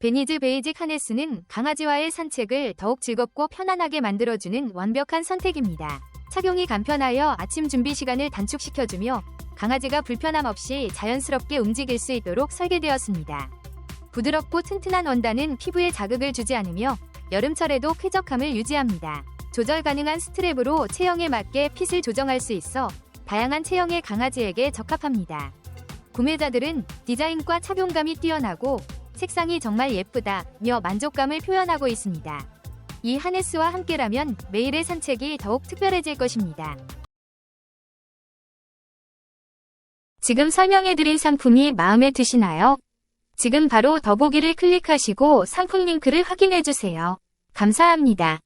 베니즈 베이직 하네스는 강아지와의 산책을 더욱 즐겁고 편안하게 만들어주는 완벽한 선택입니다. 착용이 간편하여 아침 준비 시간을 단축시켜주며 강아지가 불편함 없이 자연스럽게 움직일 수 있도록 설계되었습니다. 부드럽고 튼튼한 원단은 피부에 자극을 주지 않으며 여름철에도 쾌적함을 유지합니다. 조절 가능한 스트랩으로 체형에 맞게 핏을 조정할 수 있어 다양한 체형의 강아지에게 적합합니다. 구매자들은 디자인과 착용감이 뛰어나고 색상이 정말 예쁘다 며 만족감을 표현하고 있습니다. 이 하네스와 함께라면 매일의 산책이 더욱 특별해질 것입니다. 지금 설명해드린 상품이 마음에 드시나요? 지금 바로 더보기를 클릭하시고 상품 링크를 확인해주세요. 감사합니다.